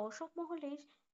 দর্শক মহলে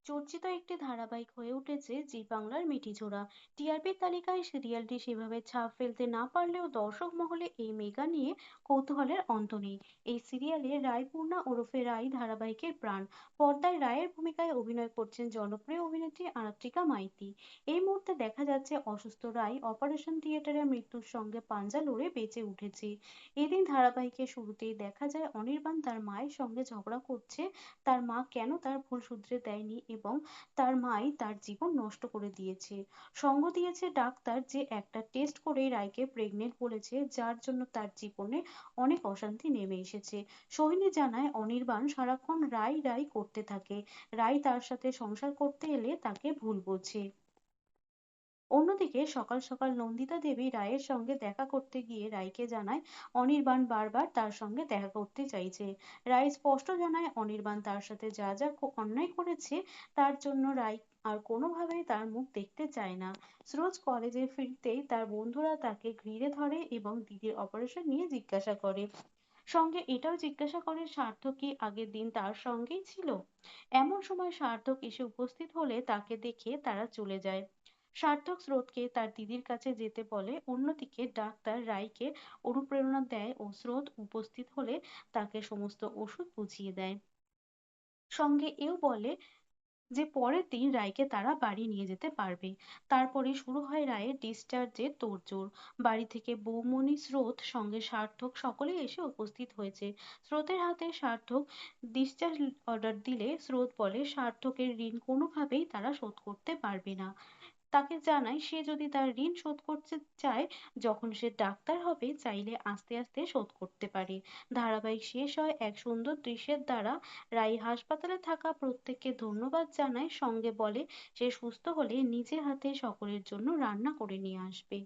চর্চিত একটি ধারাবাহিক হয়ে উঠেছে জি বাংলার মিঠিঝোড়া টিআরপি তালিকায় সিরিয়ালটি সেভাবে ছাপ ফেলতে না পারলেও দর্শক মহলে এই মেগা নিয়ে কৌতূহলের অন্ত নেই। এই সিরিয়ালে রায়পূর্ণা ওরফে রায় ধারাবাহিকের প্রাণ। পর্দায় রায়ের ভূমিকায় অভিনয় করছেন জনপ্রিয় অভিনেত্রী আরাত্রিকা মাইতি। এই দেখা যাচ্ছে অসুস্থ রায় অপারেশন থিয়েটারে মৃত্যুর সঙ্গে পাঞ্জা লড়ে বেঁচে উঠেছে। এদিন ধারাবাহিকের শুরুতেই দেখা যায় অনির্বাণ তার মায়ের সঙ্গে ঝগড়া করছে। তার মা কেন তার ভুল শুধরে দেয়নি এবং তার মাই তার জীবন নষ্ট করে দিয়েছে। সঙ্গ দিয়েছে ডাক্তার যে একটা টেস্ট করেই রায়কে প্রেগনেন্ট বলেছে, যার জন্য তার জীবনে অনেক অশান্তি নেমে এসেছে। সোহিনী জানায়, অনির্বাণ সারাক্ষণ রায় রায় করতে থাকে। রায় তার সাথে সংসার করতে এলে তাকে ভুল বোঝে। অন্যদিকে সকাল সকাল নন্দিতা দেবী রায়ের সঙ্গে দেখা করতে গিয়ে রায়কে জানায়, অনির্বাণ বারবার তার সঙ্গে দেখা করতে চাইছে। রায় স্পষ্ট জানায়, অনির্বাণ তার সাথে যা যা অন্যায় করেছে, তার জন্য রায় আর কোনোভাবেই তার মুখ দেখতে চায় না। সুরজ কলেজে ফিরতেই তার বন্ধুরা তাকে ঘিরে ধরে এবং দিদির অপারেশন নিয়ে জিজ্ঞাসা করে। সঙ্গে এটাও জিজ্ঞাসা করে, সার্থক কি আগের দিন তার সঙ্গেই ছিল? এমন সময় সার্থক এসে উপস্থিত হলে তাকে দেখে তারা চলে যায়। সার্থক স্রোতকে তার দিদির কাছে যেতে বলে, অন্যদিকে ডাক্তার রায়কে অনুপ্রেরণা দেয় ও স্রোত উপস্থিত হলে তাকে সমস্ত ওষুধ বুঝিয়ে দেয়। সঙ্গে এও বলে যে, পরের দিন রায়কে তারা বাড়ি নিয়ে যেতে পারবে। তারপরে শুরু হয় রায়ের ডিসচার্জের তোড়জোড়। বাড়ি থেকে বৌমণি স্রোত সঙ্গে সার্থক সকলেই এসে উপস্থিত হয়েছে। স্রোতের হাতে সার্থক ডিসচার্জ অর্ডার দিলে স্রোত বলে, সার্থকের ঋণ কোনোভাবেই তারা শোধ করতে পারবে না। তাকে জানায় সে যদি তার ঋণ শোধ করতে চায়, যখন সে ডাক্তার হবে, চাইলে আস্তে আস্তে শোধ করতে পারে। ধারাবাহিক শেষ হয় এক সুন্দর দৃশ্যের দ্বারা। রাই হাসপাতালে থাকা প্রত্যেককে ধন্যবাদ জানায়, সঙ্গে বলে, সে সুস্থ হলে নিজে হাতে সকলের জন্য রান্না করে নিয়ে আসবে।